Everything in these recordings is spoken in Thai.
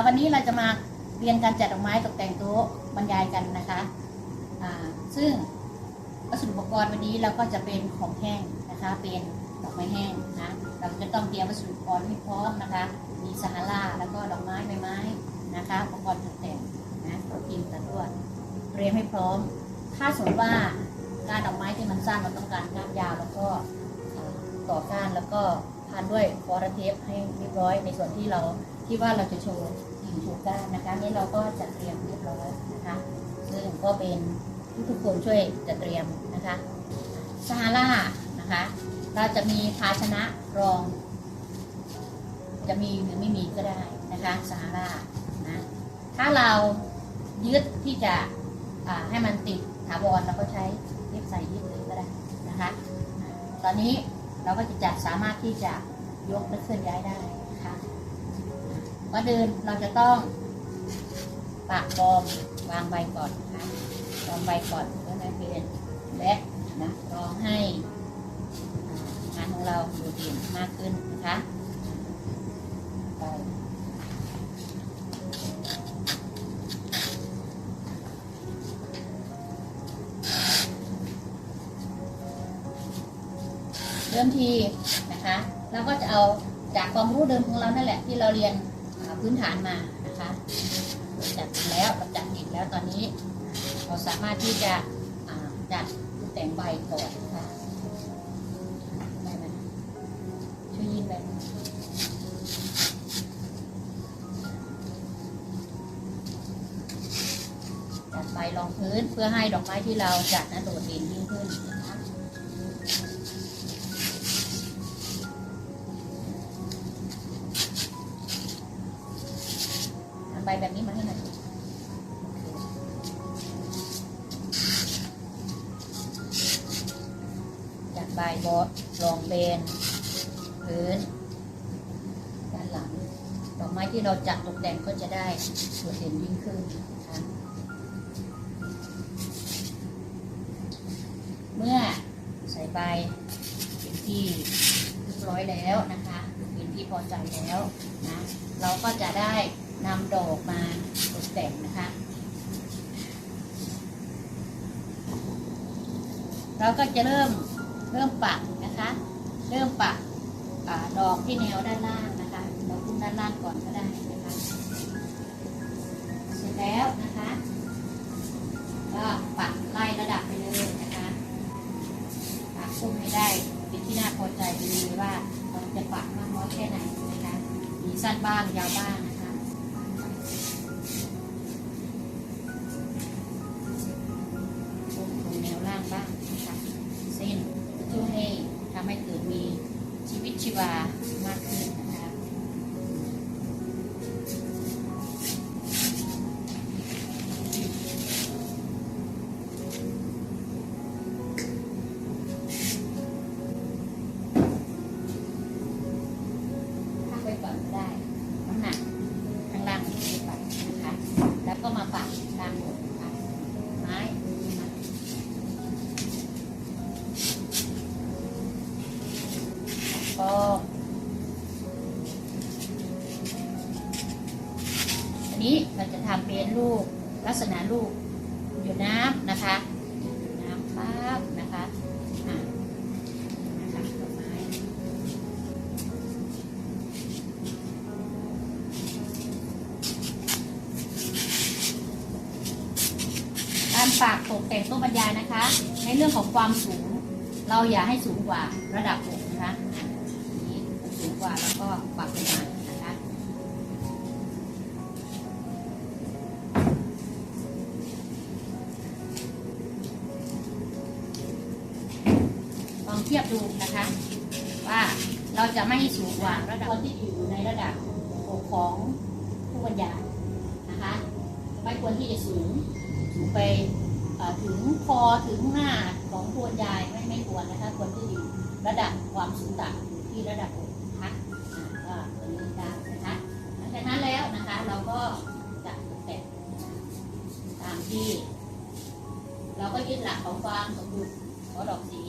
เอาวันนี้เราจะมาเรียนการจัดดอกไม้ตกแต่งโต๊ะบรรยายกันนะคะซึ่งวัสดุอุปกรณ์วันนี้เราก็จะเป็นของแห้งนะคะ เป็นดอกไม้แห้งนะเราจะต้องเตรียมวัสดุอุปกรณ์ให้พร้อมนะคะ มีสาราแล้วก็ดอกไม้ใบไม้นะคะอุปกรณ์ตกแต่งนะพิมพ์ตัดลวดเตรียมให้พร้อม ถ้าสมมติว่าการดอกไม้ที่มันสั้นเราต้องการก้านยาวแล้วก็ต่อก้านแล้วก็พันด้วยฟอร์เทปให้เรียบร้อยในส่วนที่เราที่ว่าเราจะโชว์ กิ่งโชว์ก้านนะคะนี่เราก็จะเตรียมเรียบร้อยนะคะซึ่งก็เป็นทุกคนช่วยจะเตรียมนะคะซาฮารานะคะเราจะมีภาชนะรอง จะมีหรือไม่มีก็ได้นะคะซาฮารานะถ้าเรายึดที่จะให้มันติดถาวรเราก็ใช้เล็บใส่ยึดเลยก็ได้นะคะ ตอนนี้เราก็จะจัดสามารถที่จะยกและเคลื่อนย้ายได้นะคะ ก่อนอื่นเราจะต้องปากฟอมวางใบก่อนนะคะวางใบก่อนเพื่อให้เป็นและนะรองให้งานของเราดูดีมากขึ้นนะคะเริ่มทีนะคะ เราก็จะเอาจากความรู้เดิมของเรานั่นแหละที่เราเรียน พื้นฐานมานะคะจัดแล้วเราจัดอีกแล้วตอนนี้ เราสามารถที่จะจัดแต่งใบก่อนคะได้ไหมช่วยยินใบหน่อยจัดใบรองพื้นเพื่อให้ดอกไม้ที่เราจัดนั้นโดดเด่นยิ่งขึ้น จากใบบอสรองเบนพื้นด้านหลังดอกไม้ที่เราจัดตกแต่งก็จะได้โดดเด่นยิ่งขึ้นนะคะเมื่อใส่ใบเป็นที่เรียบร้อยแล้วนะคะเป็นที่พอใจแล้วนะเราก็จะได้นำดอกมาตกแต่งนะคะเราก็จะเริ่ม เริ่มปักนะคะ เริ่มปักอดอกที่แนวด้านล่างนะคะดอกพุ่มด้านล่างก่อนก็ได้นะคะเสร็จแล้วนะคะก็ปักไล่ระดับไปเลยนะคะปักพุ่มให้ได้เป็นที่น่าพอใจไปเลยว่าเราจะปักมากน้อยแค่ไหนนะคะมีสั้นบ้างยาวบ้าง นนี้เราจะทำเป็นรูปลักษณะรูปอยู่น้ำนะคะอยู่น้ำปั๊บนะคะอะนะคะดอกไม้การฝากตกแต่งตู้บรรยายนะคะ ในเรื่องของความสูง เราอย่าให้สูงกว่าระดับอกนะคะสูงกว่าแล้วก็ปักลงมานะคะล จะไม่สูงกว่าระดับคนที่อยู่ในระดับของผู้บรรยายนะคะไม่ควรที่จะสูงสูงไปถึงคอถึงหน้าของควรรยายไม่ไม่ควรนะคะควรที่อยู่ระดับความสูงต่ำอยู่ที่ระดับนะคะอ่าก็เป็นเรื่องได้นะคะหลังจากนั้นแล้วนะคะเราก็จะแต่งตามที่ เราก็ยึดหลักของความสมดุลของดอกสี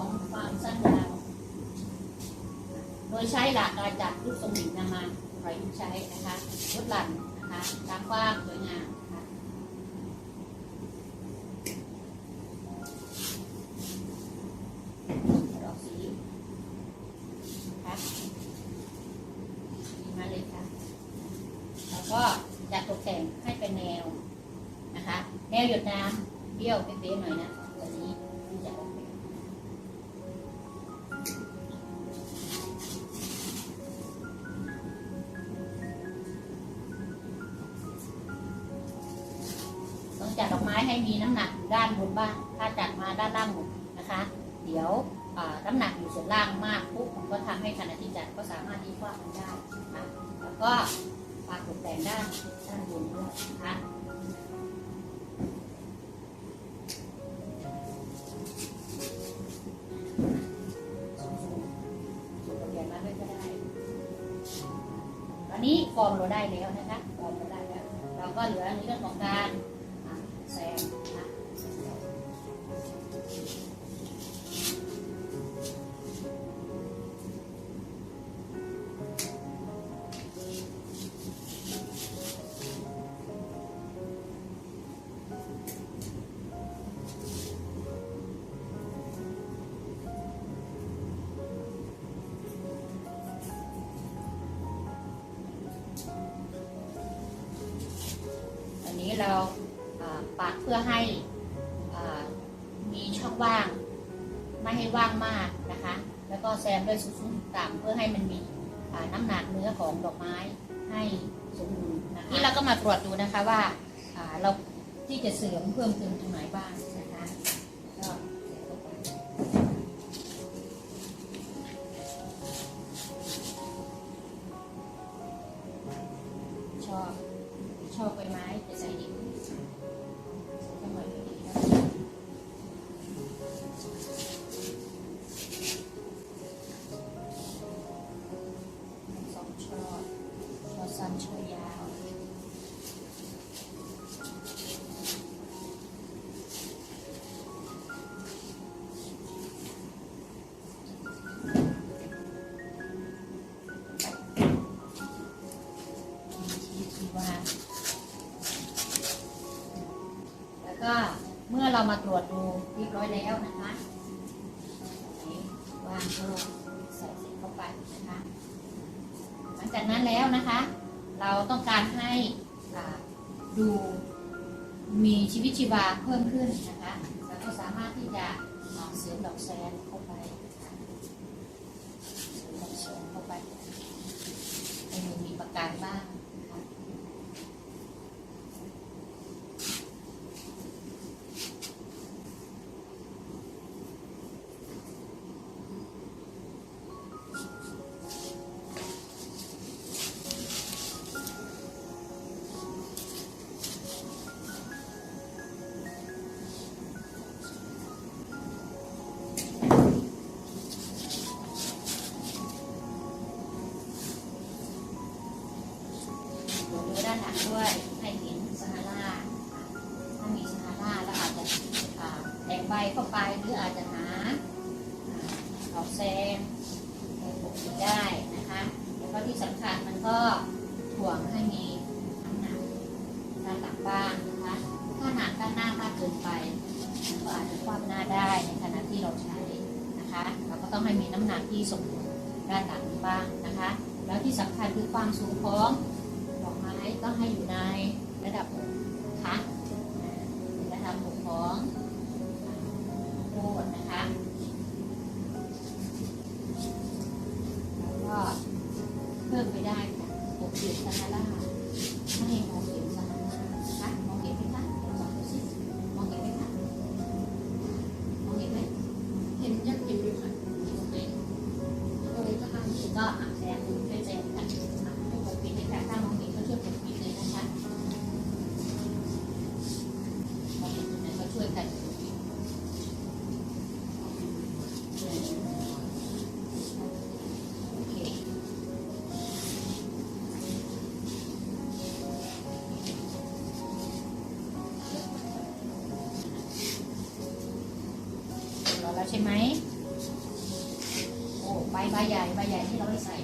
จัดนะความสั้นยาวโดยใช้หลักการจัดรูปทรงหินนำมาประยุกต์ใช้นะคะลดหลั่นนะคะตามกว้างสวยงามนะคะดอกสีนะคะมีมาเลยค่ะแล้วก็จัดตกแต่งให้เป็นแนวนะคะ แนวหยดน้ำเบี้ยวเป๊ะๆหน่อยนะ ให้มีน้ำหนักอยู่ด้านบนบ้างถ้าจัดมาด้านล่างหมดนะคะ เดี๋ยวน้ำหนักอยู่ส่วนล่างมากปุ๊บมันก็ทำให้ขณะที่จัดก็สามารถที่ว้ามันได้นะแล้วก็ปากตกแต่งด้านด้านบนด้วยนะคะตรโปรแกรมมาด้วยก็ได้ตอนนี้ฟอร์มเราได้แล้วนะคะฟอร์มเราได้แล้วเราก็เหลือในเรื่องของการ ว่างมากนะคะ แล้วก็แซมด้วยสูงๆต่ำเพื่อให้มันมีน้ำหนักเนื้อของดอกไม้ให้สมบูรณ์นะคะนี่เราก็มาตรวจดูนะคะว่าเราที่จะเสริมเพิ่มเติมตรงไหนบ้างนะคะก็ชอบชอบใบไม้จะใส่ดิน เรามาตรวจดูเรียบร้อยแล้วนะคะวางโลใส่เสร็จเข้าไปนะคะ หลังจากนั้นแล้วนะคะ เราต้องการให้ดูมีชีวิตชีวาเพิ่มขึ้นนะคะเราก็สามารถที่จะเสริมดอกแซนเข้าไปเสริมดอกแซนเข้าไปให้มีประกายบ้าง ใบเข้าไปหรืออาจจะหาอ่าดอกแซมในปกปิได้นะคะแล้วก็ที่สำคัญมันก็ถ่วงให้มีน้ำหนักด้านหลังบ้างนะคะ ถ้าหนักด้านหน้ามากเกินไปมันก็อาจจะคว่ำหน้าได้ในขณะที่เราใช้นะคะ เราก็ต้องให้มีน้ำหนักที่สมดุลด้านหลังบ้างนะคะ แล้วที่สำคัญคือความสูงของดอกไม้ต้องให้อยู่ในระดับนะคะอ่าระดับของ ใช่ไหมโอ้ใบใบใหญ่ใบใหญ่ที่เราใส่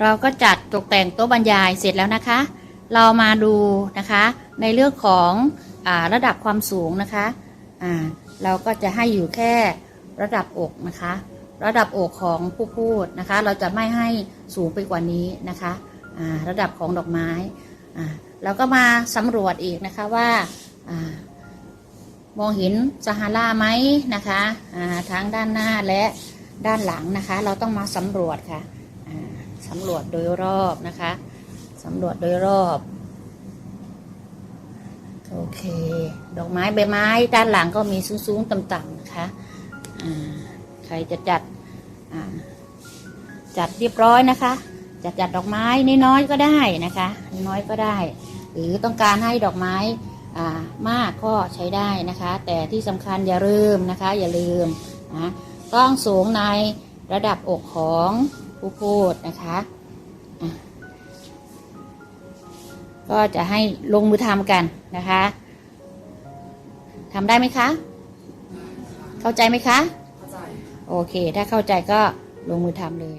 เราก็จัดตกแต่งโต๊ะบรรยายเสร็จแล้วนะคะ เรามาดูนะคะในเรื่องของอระดับความสูงนะคะเราก็จะให้อยู่แค่ระดับอกนะคะ ระดับอกของผู้พูดนะคะ เราจะไม่ให้สูงไปกว่านี้นะคะอ่าระดับของดอกไม้เราก็มาสำรวจอีกนะคะว่าอมองเห็นซาฮาราไหมนะคะอ่าทั้งด้านหน้าและด้านหลังนะคะ เราต้องมาสำรวจค่ะ สำรวจโดยรอบนะคะสำรวจโดยรอบ โอเค ดอกไม้ใบไม้ด้านหลังก็มีสูงๆต่ำๆนะคะใครจะจัดจัดเรียบร้อยนะคะจะจัดดอกไม้น้อยๆก็ได้นะคะน้อยก็ได้ หรือต้องการให้ดอกไม้มากก็ใช้ได้นะคะ แต่ที่สำคัญอย่าลืมนะคะ อย่าลืมนะต้องสูงในระดับอกของ ผู้พูดนะคะอะก็จะให้ลงมือทำกันนะคะทำได้ไหมคะ เข้าใจไหมคะ เข้าใจ โอเค ถ้าเข้าใจก็ลงมือทำเลย